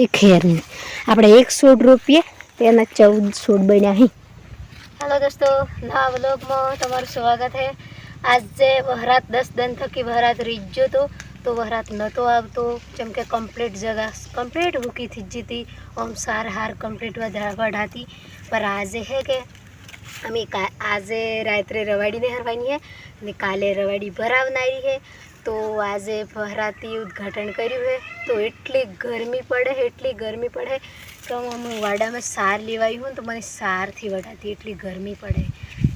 એક હેરની. આપણે એક સોડ રોપીએ તો તેના ચૌદ સોળ બન્યા અહીં હલો દોસ્તો, નવા વ્લોગમાં તમારું સ્વાગત છે આજે વહરાત દસ દન થકી વહરાત રીજ્યો તો તો વહરાત નહોતો આવતો. જેમ કે કમ્પ્લીટ જગા કમ્પ્લીટ મૂકી થઈ જ હતી ઓમ સાર હાર કમ્પ્લીટ વઢાતી. પણ આજે હે કે, અમે આજે રાત્રે રવાડીને હરવાની હે અને કાલે રવાડી ભરાવનારી હે. તો આજે ભરાતી ઉદ્ઘાટન કર્યું હે તો એટલી ગરમી પડે, એટલી ગરમી પડે. તો હું વાડામાં સાર લેવાયું હોય ને તો મને સારથી વઢાતી એટલી ગરમી પડે.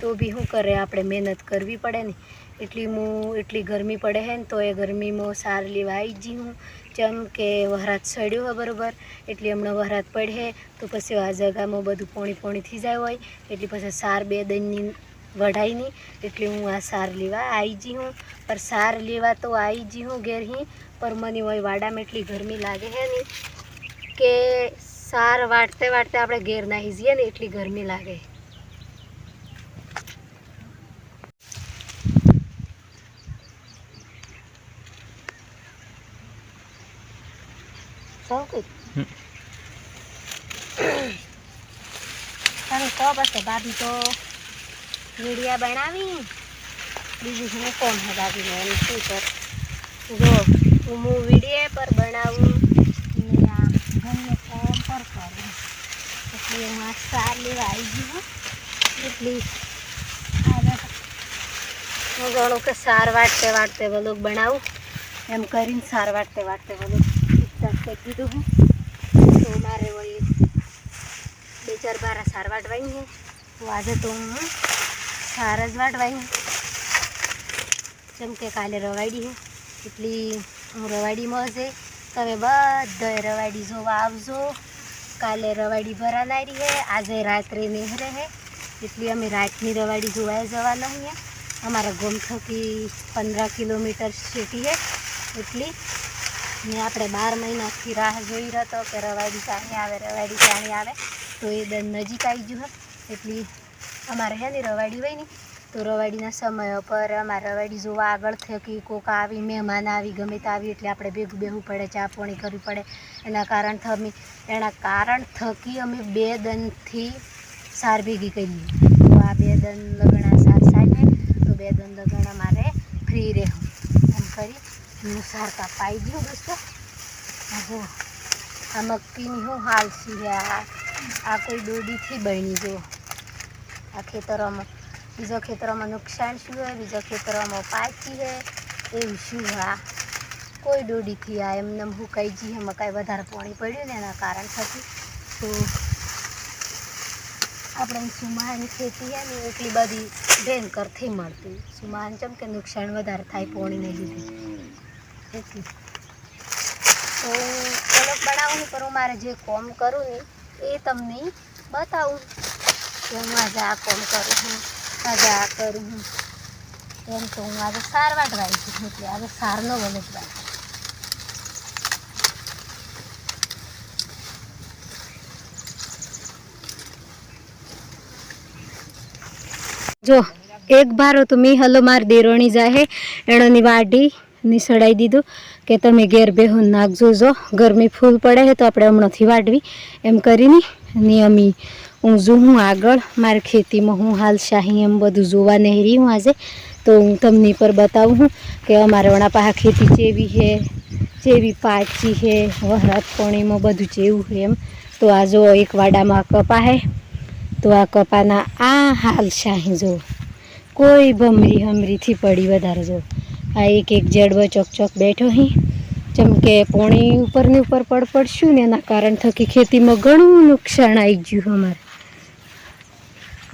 તો બી શું કરે, આપણે મહેનત કરવી પડે ને. એટલી હું, એટલી ગરમી પડે હે ને તો એ ગરમીમાં સાર લેવા આવી જી હું. જેમ કે વહરાત સડ્યો હોય બરાબર, એટલે હમણાં વહરાત પડે તો પછી આ જગામાં બધું પોણી પોણી થઈ જાય હોય. એટલે પછી સાર બે દનની વઢાઈ નહીં એટલે હું આ સાર લેવા આવી જી હું પર સાર લેવા તો આવી જી હું ઘેર હી પર મને હોય વાડામાં એટલી ગરમી લાગે હે ને કે સાર વાટતે વાટતે આપણે ઘેર નાહી જઈએ ને એટલી ગરમી લાગે સૌ કઈ તમે કહો પછી ભાભી તો વીડિયા બનાવી. બીજું હું કોણ હે ભાભીને એમ શું કર? જો હું વીડિયા પર બનાવું. ને આ ઘરને કોમ પર કરું. એટલે હું આ સાર લેવા આવી ગયું એટલી હું જાણું કે સાર વાટતે વાટતે બધું બનાવું. એમ કરીને સાર વાટતે વાટતે બધું સ્ટાર્ટ કરી દીધું હું. તો મારે વળી બે ચાર બારા સાર વાટવાની છે તો આજે તો હું સાર જ વાટવાની જેમ કે કાલે રવાડી છે એટલી હું રવાડીમાં હશે. તમે બધા રવાડી જોવા આવજો. કાલે રવાડી ભરાનારી છે આજે રાત્રે નહેરે છે એટલી અમે રાતની રવાડી જોવા જવાના અહીંયા અમારા ગોમઠોથી પંદર કિલોમીટર સિટી છે એટલી ને આપણે બાર મહિનાથી રાહ જોઈ રહ્યો કે રવાડી ચાણી આવે, રવાડી ચાણી આવે. તો એ દન નજીક આવી ગયું હે. એટલી અમારે હે ને રવાડી હોય ને, તો રવાડીના સમય પર અમારે રવાડી જોવા આગળ થકી કોક આવી, મહેમાન આવી, ગમે તે આવી, એટલે આપણે ભેગું બેહવું પડે, ચા પોણી કરવી પડે. એના કારણ થમી, એના કારણ થકી અમે બે દનથી સાર ભેગી કરી તો આ બે દન લગણા સાર સાહેબ તો બે દન લગણ અમારે ફ્રી રહેવું. એમ કરી હું સાર કાપાઈ ગયું દોસ્તો. જો આ મક્કીની હું હાલ છે આ? કોઈ દોડીથી બની જો આ ખેતરોમાં. બીજો ખેતરોમાં નુકસાન શું હોય? બીજો ખેતરોમાં પાકી છે? એવું શું હા કોઈ દોડીથી આ એમને હુકાઈ જી એમાં કાંઈ વધારે પાણી પડ્યું ને એના કારણ થકી તો આપણે સુમાહાની ખેતી હે ને, એટલી બધી ભયંકર મળતી. સુમાહાન ચમ કે નુકસાન વધારે થાય પાણીને લીધે. એટલી તો ચલો બનાવું કરું, મારે જે કોમ કરું ને, એ તમને બતાવું. કે હું આજે કરું છું. આજે કરું છું. એમ તો હું આજે સાર વાટવાઈ છું. એટલે આજે સારનો વલજ વાટ જો એક ભારો તો મેં હલો માર દેરોણી જાહે. એણોની વાડી ની દીધું કે તમે ઘેર બેહું નાખજો. જો, ગરમી ફૂલ પડે છે તો આપણે હમણાંથી વાડવી એમ કરીને ને હું જો હું આગળ, મારી ખેતીમાં હું હાલ શાહી એમ બધું જોવા નહેરી હું આજે. તો હું તમને પર બતાવું કે અમારે વણા પાહા ખેતી જેવી છે, જેવી પાચી છે વહરાત પાણીમાં બધું જેવું છે એમ. તો આ જો એક વાડામાં કપા છે. તો આ કપાના આ હાલ શાહી જો. કોઈ ભમરી હમરીથી પડી વધારે જો. આ એક એક જડવો ચોક ચોક બેઠો હી જેમ કે પોણી ઉપરની ઉપર પડ પડશું ને એના કારણ થકી ખેતીમાં ઘણું નુકસાન આવી ગયું અમારે.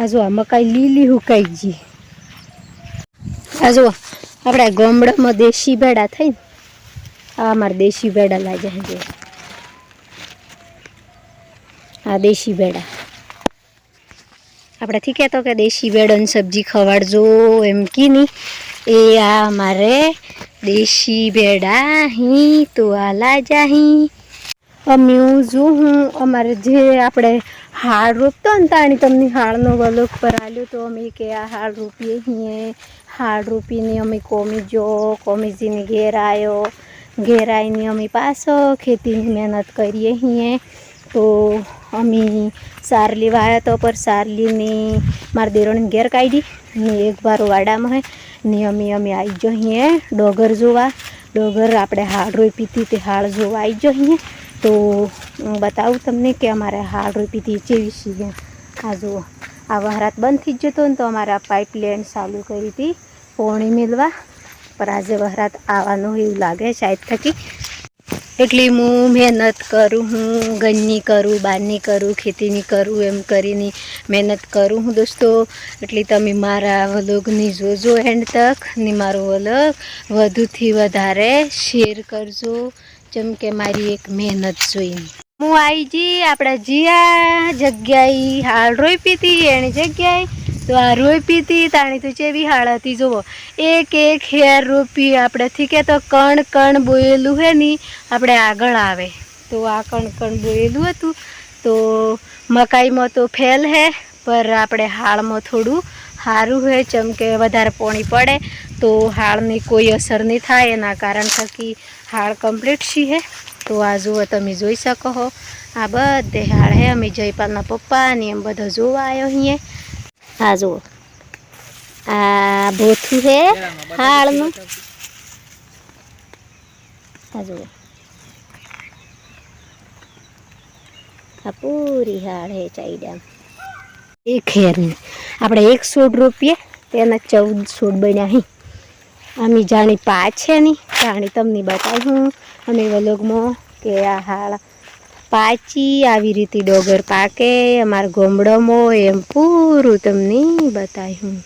આ જો મકાઈ લીલી હુકાઈ ગઈ. આ જો આપણે ગામડામાં દેશી ભેડા થઈ ને, આ અમારા દેશી ભેડા લાગ્યા છે આ દેશી ભેડા. આપણેથી કહેતો કે દેશી ભેડાની સબ્જી ખવાડજો, એમ કીની એ આ મારે દેશી ભેડા હી, તો આ લાજા હી. અમે હું જો હું, અમારે જે આપણે હાળ રોપતો ને તાણી તમને હાડનો વલોક પર આલ્યો તો અમે કે આ હાળ રોપીએ છીએ. હાડ રોપીને અમે કોમી જો, કોમીજીને ઘેર આવ્યો ઘેર આવીને અમે પાછો ખેતીની મહેનત કરીએ હીએ તો અમે સારલી વાયા તો પર સારલીની મારા દેરોને ઘેર કાઢી ને એક વાર વાડામાં ને અમે અમે આવી જો અહીંયા ડોગર જોવા. ડોગર આપણે હાળ રોપી હતી તે હાડ જોવા આવી જો અહીંયા તો, હું બતાવું તમને કે અમારે હાલ રોપી હતી જેવી છીએ આ જુઓ, આ વહરાત બંધ થઈ જતો ને તો અમારે આ પાઇપલાઇન ચાલુ કરી હતી પોણી મેળવા. પર આજે વહરાત આવવાનું એવું લાગે શાયદ થકી. એટલી હું મહેનત કરું, હું ઘરની કરું, બારની કરું, ખેતીની કરું, એમ કરીને મહેનત કરું હું દોસ્તો. એટલે તમે મારા વલોગની જોજો એન્ડ તક ને મારો વલોગ વધુથી વધારે શેર કરજો. જેમ કે મારી એક મહેનત જોઈને હું આવી જી, આપણા જીયા જગ્યાએ હાલ રોપી હતી એની જગ્યાએ તો આ રોપી હતી તાણી તો ચેવી હાળ હતી, જુઓ. એક એક હેર રોપી, આપણેથી કે તો કણ કણ બોયેલું હે ની, આપણે આગળ આવે. તો આ કણ કણ બોયેલું હતું, તો મકાઈમાં તો ફેલ હે, પર આપણે હાળમાં થોડું સારું હે ચમકે વધારે પોણી પડે તો હાળની કોઈ અસર નહીં થાય, એના કારણ થકી હાળ કમ્પ્લીટ છી હે? તો આ જુઓ, તમે જોઈ શકો છો આ બધે હાળ હે, અમે જયપાલના પપ્પા ને એમ બધો જોવા આવ્યો અહીંયા આ જુઓ. આ ભોથું હે, હાળનું. આ જુઓ. આ પૂરી હાળ હે ચાઈડામ. એક હેરની આપણે એક સોળ રોપીએ, તેના ચૌદ સોળ બન્યા હી. અમે જાણી પાછે ની જાણી તમને બતાવું અમે વલોગમાં કે આ હાળ પાચી આવી રીતે ડોગર પાકે, અમારા ગોમડમો એમ પૂરું તમને બતાવ્યું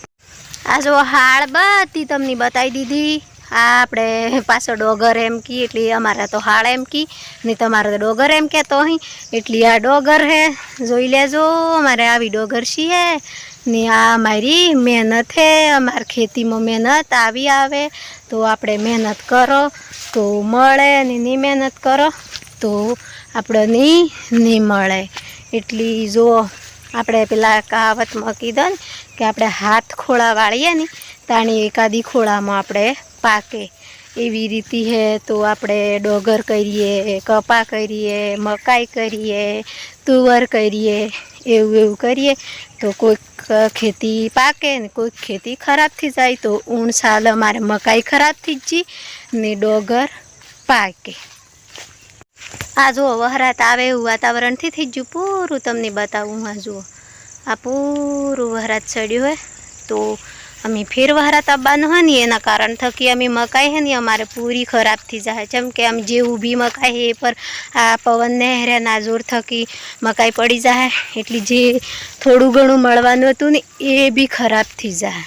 આ જો હાળ બધી તમને બતાવી દીધી. આપણે પાછો ડોગર એમ કી, એટલે અમારા તો હાળ એમ કી, ને તમારે તો ડોગર એમ કહેતો અહીં એટલે આ ડોગર હે, જોઈ લેજો, અમારે આવી ડોગર છીએ. ને આ અમારી મહેનત હે, અમારી ખેતીમાં મહેનત આવી આવે, તો આપણે મહેનત કરો, તો મળે ને નહીં મહેનત કરો, તો આપણને નહીં મળે. એટલી જો આપણે પેલા કહાવતમાં કીધું ને કે આપણે હાથ ખોળા વાળીએ ને, તાણી એકાદી ખોળામાં આપણે પાકે. એવી રીતે હે, તો આપણે ડોગર કરીએ, કપા કરીએ, મકાઈ કરીએ, તુવર કરીએ. એવું એવું કરીએ, તો કોઈક ખેતી પાકે ને કોઈક ખેતી ખરાબ થઈ જાય, તો ઊણ સાલ અમારે મકાઈ ખરાબ થઈ જ ને ડોગર પાકે. આ જુઓ, વહરાત આવે એવું વાતાવરણથી થઈ ગયું, પૂરું તમને બતાવું, આ જુઓ. આ પૂરું વહરાત ચડ્યું હોય તો અમે ફેર વહરાત આવવાનું હોય ને એના કારણ થકી અમે મકાઈ હે ને અમારે પૂરી ખરાબ થઈ જાય જેમ કે આમ જે ઊભી મકાઈ હે એ પર આ પવન હેરેના જોર થકી મકાઈ પડી જાય એટલે જે થોડું ઘણું મળવાનું હતું ને એ બી ખરાબ થઈ જાય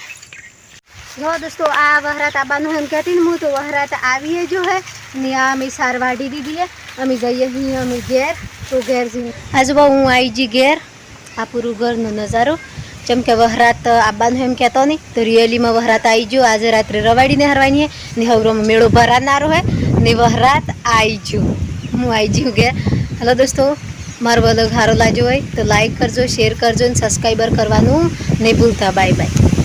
જો દોસ્તો આ વહરાત આવવાનું એમ કહેતી ને હું તો વહરાત આવીએ જો હે ને આ અમે સાર વાઢી દીધી અમે જઈએ અહીં અમે ઘેર તો ઘેર જઈએ આજુબા હું આવી જી ઘેર. આ પૂરું ઘરનો નજારો. જેમ કે વહરાત આવવાનું એમ કહેતો નહીં તો રિયલીમાં વહરાત આવી ગયો આજે રાત્રે રવાડીને હરવાની ને હવરોમાં મેળો ભરાનારો હોય ને વહરાત આવી ગયો હું આવી ગયું કે હલો દોસ્તો, મારો વલોગ સારો લાગ્યો હોય તો લાઈક કરજો શેર કરજો, ને સબસ્ક્રાઈબર કરવાનું નહીં ભૂલતા. Bye bye